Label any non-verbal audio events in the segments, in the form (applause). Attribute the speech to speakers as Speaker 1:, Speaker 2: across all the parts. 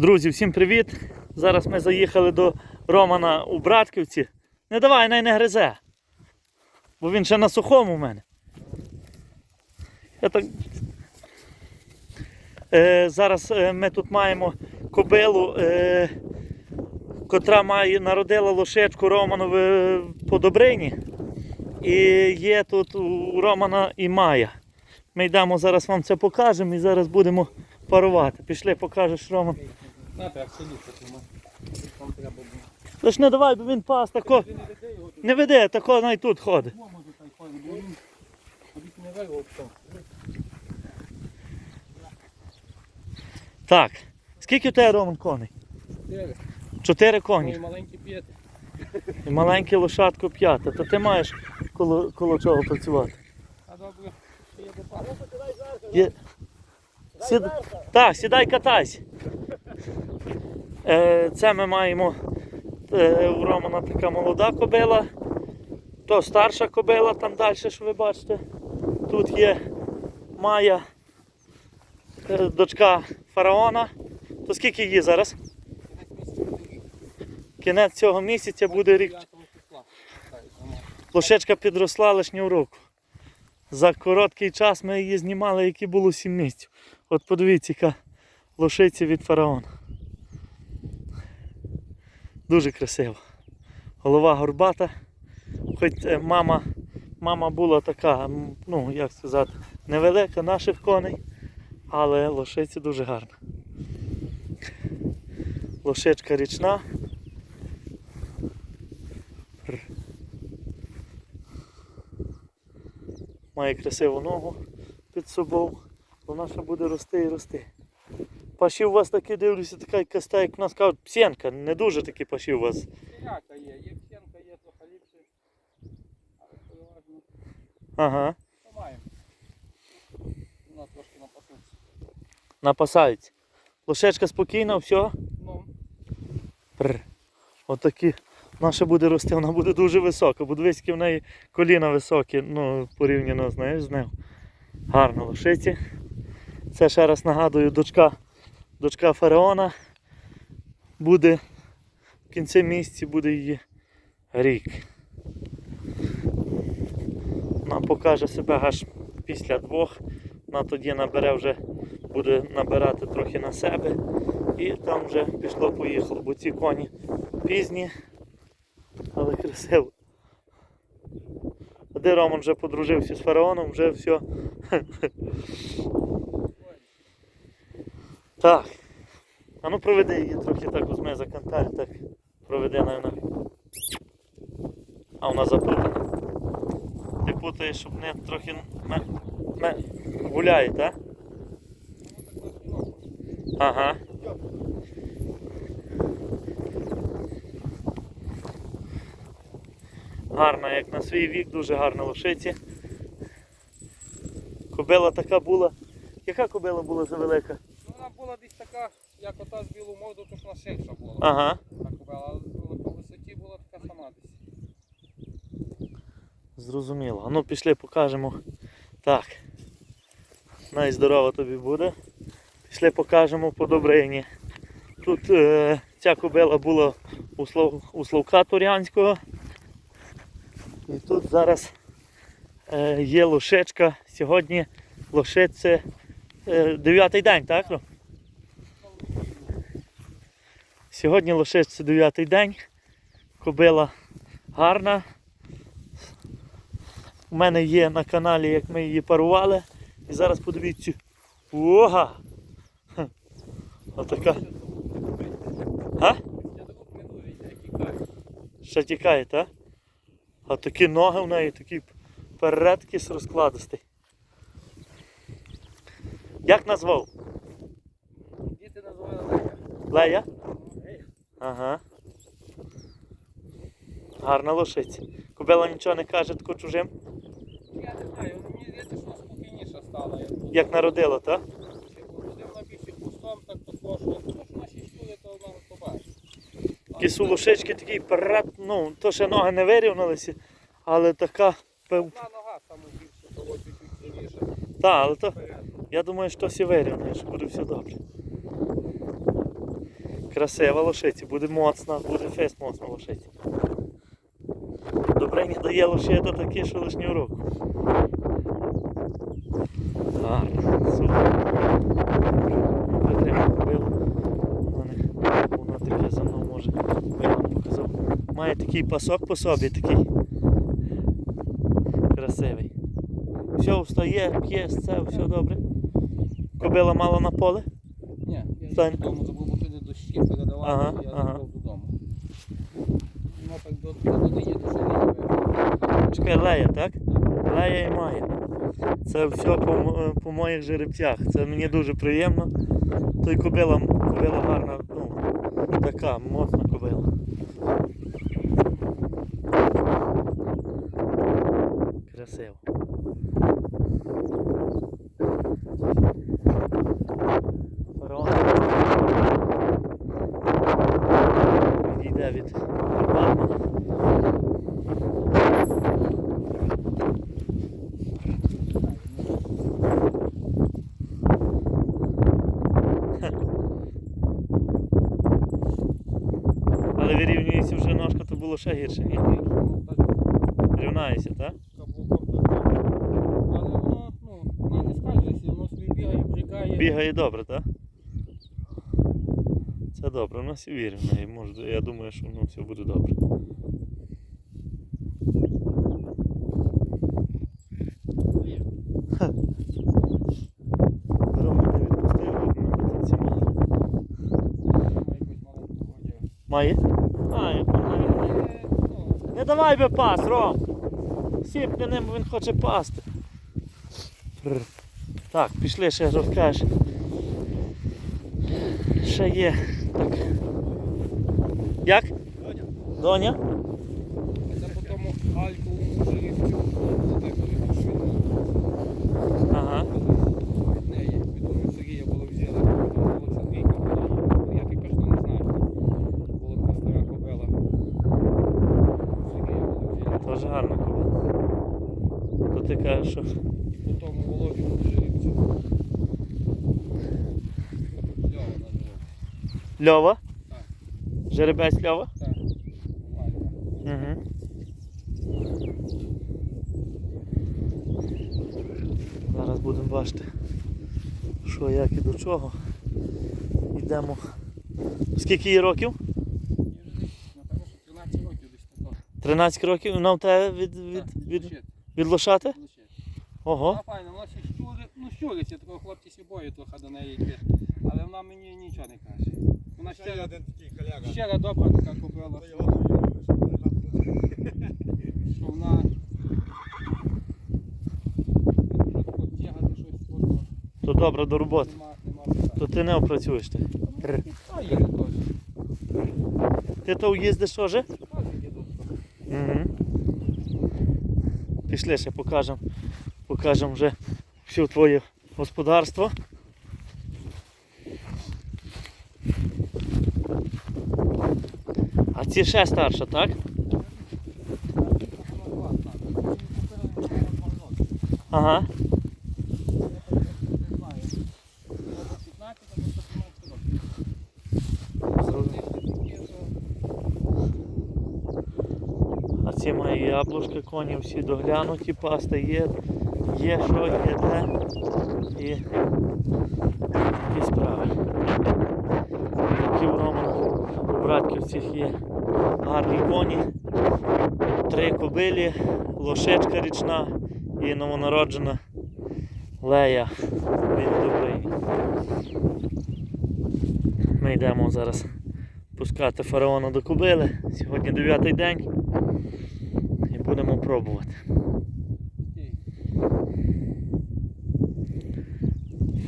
Speaker 1: Друзі, всім привіт! Зараз ми заїхали до Романа у Братківці. Не давай, най не гризе. Бо він ще на сухому у мене. Я так... е, зараз е, ми тут маємо кобилу, е, котра має, народила лошечку Романові по Добрині. І є тут у Романа і Майя. Ми йдемо зараз вам це покажемо і зараз будемо парувати. Пішли, покажеш Роман.
Speaker 2: Там треба було.
Speaker 1: Тож не давай, бо він пас тако.
Speaker 2: Не веде його,
Speaker 1: Не веде, тако най тут ходить.
Speaker 2: може та й ходить, бо він ходить не вирвав все.
Speaker 1: Так. Скільки у тебе Роман коней?
Speaker 2: Чотири.
Speaker 1: Чотири
Speaker 2: Ну
Speaker 1: коні.
Speaker 2: і маленькі п'яти.
Speaker 1: І маленьке лошадко п'яте. То ти маєш коло, коло чого працювати.
Speaker 2: А добре, що є.
Speaker 1: Є... Сід... Так, сідай катайся. Е, це ми маємо е, у Романа така молода кобила. То старша кобила, там далі, що ви бачите. Тут є Майя, е, дочка фараона. То скільки її зараз? Кінець цього місяця буде рік. Лошечка підросла лишню руку. За короткий час ми її знімали, які було 7 місяців. От подивіться, яка лошиця від фараона. Дуже красиво. Голова горбата. Хоч е, мама, мама була така, ну як сказати, невелика наших коней, але лошиця дуже гарна. Лошечка річна. має красиву ногу під собою. Вона ще буде рости і рости. Паші у вас такі дивлюся, така якась та, як в нас кажуть, псенка, не дуже такі паші у вас.
Speaker 2: Всіляка є, є п'янка, є трохи ліпше. Але переважно
Speaker 1: Ага.
Speaker 2: то маємо. Вона трошки напасується.
Speaker 1: Напасаються. Лошечка спокійна, все.
Speaker 2: Ну,
Speaker 1: Пр. Отакі. Ще буде рости, вона буде дуже висока, бо дивись, в неї коліна високі, ну, порівняно знаєш, з нею. Гарно лошиці. Це ще раз нагадую, дочка, дочка фараона. Буде в кінці місяці буде її рік. Вона покаже себе аж після двох. Вона тоді набере вже, буде набирати трохи на себе. І там вже пішло-поїхало, бо ці коні пізні, але красиво. Де Роман вже подружився з фараоном, вже все. (laughs) Так. А ну проведи її трохи так візьме за кантар, так проведи на А вона запутана. Ти путаєш, щоб не трохи ме, ме, гуляє, так? Ага. Гарна, як на свій вік, дуже гарна лошиці. Кобила така була. Яка кобила була за велика?
Speaker 2: вона була десь така, як ота з білу морду, то ж вона ширша була.
Speaker 1: Ага.
Speaker 2: Так але по висоті була така сама десь.
Speaker 1: Зрозуміло. А ну пішли покажемо. Так. Найздорова тобі буде. Пішли покажемо по Добрині. Тут е, ця кобила була у, Слов, у Словка Турянського. І тут зараз е, є лошечка. Сьогодні лошице е, дев'ятий день, так? Ром? Сьогодні лошице дев'ятий день. Кобила гарна. У мене є на каналі, як ми її парували. І зараз подивіться. Ога! Отака. А? Ще тікає, так? А такі ноги в неї, такий передкіс розкладистий. Як назвав?
Speaker 2: Діти називали Лея.
Speaker 1: Лея? Ага. Гарна лошиця. Кобила нічого не каже, тако чужим.
Speaker 2: Я не знаю, ну, мені здається, що спокійніша стала. Як,
Speaker 1: народила, так?
Speaker 2: ще походив більше кустом, так також. Ну, що наші чули, то вона побачить.
Speaker 1: Такі лошички такий перед, ну, то ще ноги не вирівнялися, але така.
Speaker 2: Одна нога саме більше, того чуть-чуть сильніше.
Speaker 1: Та, але то я думаю, що всі вирівняє, що буде все добре. Красива лошиця, буде моцна, буде фест моцна лошиця. Добре не дає лошита таке, що лиш ні в руку. Гарно, супер. Вона, таке за мною може. Я вам показав. Має такий пасок по собі такий. Красивий. Все, встає, п'є, це, все добре. Кобила мала на поле.
Speaker 2: Ні, я
Speaker 1: Стань.
Speaker 2: Дощі передавати,
Speaker 1: Ага,
Speaker 2: я
Speaker 1: ага.
Speaker 2: забув додому. Воно так до- до- додає, то що.
Speaker 1: Чекай, лея, так? Лея і має. Це все по, по моїх жеребцях. Це мені дуже приємно. Той кобила, кобила гарна, ну, така мощна кобила. Красиво. Фараон. Відійде від Батмана. Але вирівнюється вже ножка, то було ще гірше, ні?
Speaker 2: Ну, так, каблуком. Але воно, ну, воно не скаржиться, воно собі бігає, бжикає.
Speaker 1: Бігає добре, так? Це добре, у нас і віримо. І може, я думаю, що воно все буде добре. Ха. Дорогу не відпустив, видно, ці має.
Speaker 2: Має якусь маленьку водю.
Speaker 1: Має? Має.
Speaker 2: Е, ну,
Speaker 1: Не давай би пас, Ром! Сіпни ним, він хоче пасти. Так, пішли ще розкажеш. Ще є. Так. Як?
Speaker 2: Доня.
Speaker 1: Доня?
Speaker 2: Це по тому альковому жеребцю. Так, що він
Speaker 1: Ага.
Speaker 2: від неї, від того Сергія було взяли, Олександрійка була. Я також не знаю. Була така стара кобила. Сергія було взяли.
Speaker 1: Теж гарна кобила. Що
Speaker 2: І по тому Володіному жеребцю. Льова називав.
Speaker 1: Льова?
Speaker 2: Так.
Speaker 1: Жеребець Льова?
Speaker 2: Так.
Speaker 1: Угу. Зараз будемо бачити, що як і до чого. Йдемо. Скільки їй років?
Speaker 2: Їй вже десь, напевно, що 13 років десь тако.
Speaker 1: 13 років. Вона в тебе від, від, від, від лошати? Ого.
Speaker 2: Вона файна, вона ще щури, ну щуриться, такого хлопці сі бою трохи до неї йти. Але вона мені нічого не каже. Вона
Speaker 3: Ще
Speaker 2: щира,
Speaker 3: один такий коляга.
Speaker 2: щира добра така
Speaker 3: гапнути.
Speaker 2: що вона тягати щось
Speaker 1: То добре до роботи.
Speaker 2: нема, нема питань.
Speaker 1: То ти не опрацюєш ти. Р.
Speaker 2: А є теж.
Speaker 1: Ти то їздиш теж?
Speaker 2: Теж є тут.
Speaker 1: Угу. Пішли ще покажемо. Покажемо вже все твоє господарство. А ці ще старша, так? Ага.
Speaker 2: Не знаю. Або 15, або 115 років. Такі, то
Speaker 1: А ці мої яблучка, коні всі доглянуті, паста є, є що, є де. І такі справи. Такі в Романа, у братків цих є гарні коні, три кобилі, лошечка річна і новонароджена Лея від Добрині. Ми йдемо зараз пускати фараона до кобили. Сьогодні дев'ятий день. І будемо пробувати.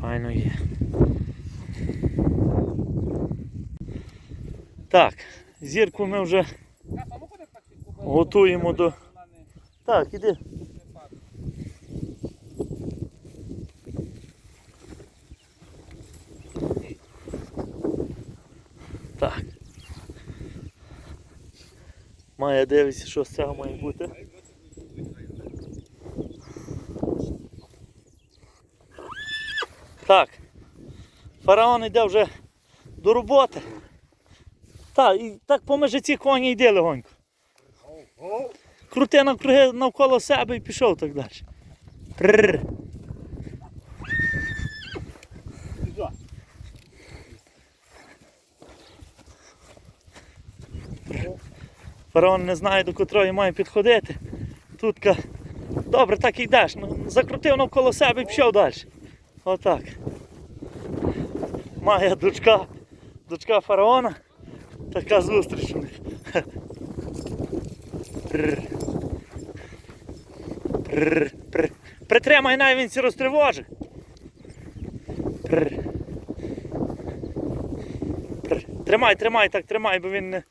Speaker 1: Файно є. Так, зірку ми вже. Готуємо до- Так, іди. Так. Має дивитися, що з цього має бути. Так. Фараон йде вже до роботи. Так, і так по межі ці коні йди легонько. Крути навкруги навколо себе і пішов так далі. Прррр. Фараон не знає, до котрої має підходити. Тутка. Добре, так і йдеш. Ну, закрутив навколо себе і пішов далі. Отак. Має дочка, дочка фараона. Така зустріч у них. Притримай навіть він ці розтривожить. Тримай, тримай, так тримай, бо він не.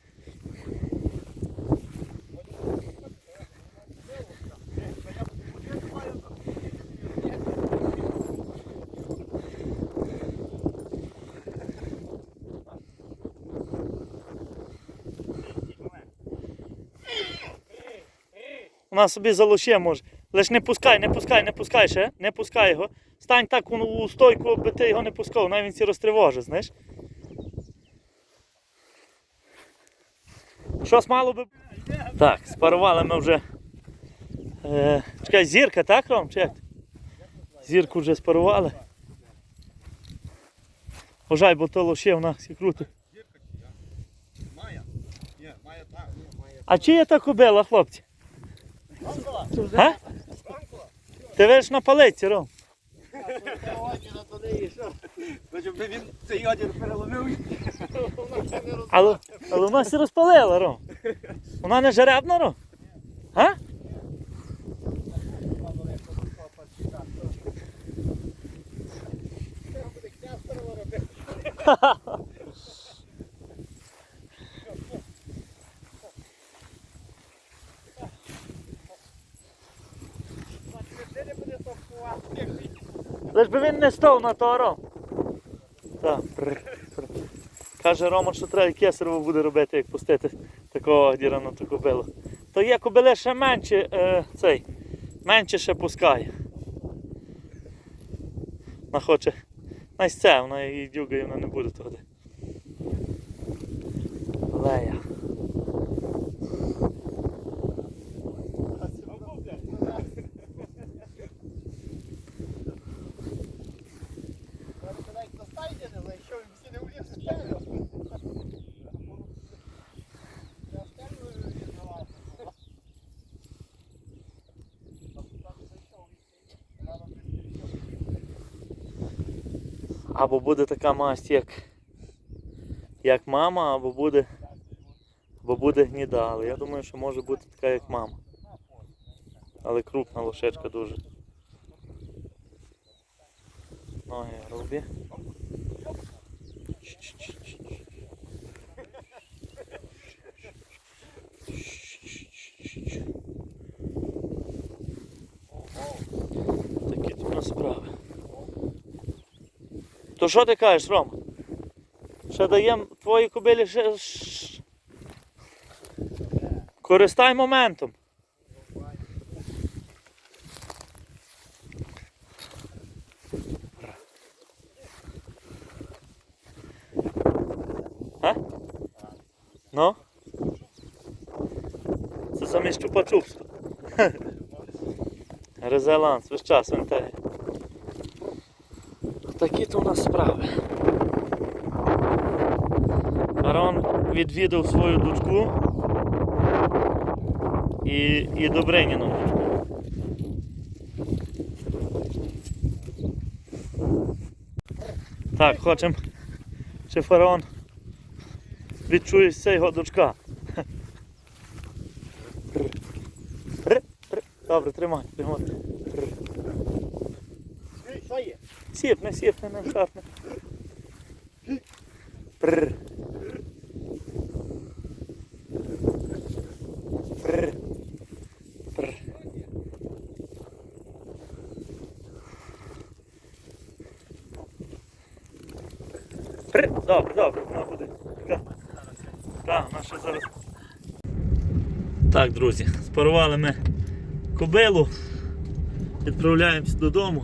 Speaker 1: Вона собі залоще може. Лиш не пускай, не пускай, не пускай ще, не пускай його. Стань так у, стойку, аби ти його не пускав, навіть він ці розтривожить, знаєш. Щось мало би. Так, спарували ми вже. Е, чекай, зірка, так, Ром? Чи як? Зірку вже спарували. Ожай, бо то лоще в нас і круто.
Speaker 3: Зірка чи я?
Speaker 1: А чи є та кобила, хлопці? А? Ти веш на палиці, Ром.
Speaker 3: Він цей одір переломив.
Speaker 1: Але, але вона все розпалила, Ром. Вона не жеребна, Ром? А? Лиш би він не став на то, Ром. Так. Каже Роман, що треба кесарево буде робити, як пустити такого діра на ту кобилу. То є кобиле ще менше, е, цей, менше ще пускає. Вона хоче. Найсь це, вона її дюгає, вона не буде туди. Лея. Або буде така масть, як, як мама, або буде, або буде гніда. Але я думаю, що може бути така, як мама. Але крупна лошечка дуже. Ноги грубі. Такі тут у нас справи. То що ти кажеш, Рома? Ще даємо твоїй кобилі ще. Користай моментом. А? Ну? Це замість чупа-чупсу. (laughs) Резеланс, весь час він те. Такі то у нас справи. Арон відвідав свою дочку і, і Добриніну дочку. Так, хочемо, чи фараон відчує це його дочка. Добре, тримай, тримай. Р.
Speaker 3: Що є?
Speaker 1: Сіпне, сіпне, не шарпне. Прр. Прр. Прр. Прр. Добре, добре, вона. Так, вона зараз. Так, друзі, спарували ми кобилу. Відправляємось додому.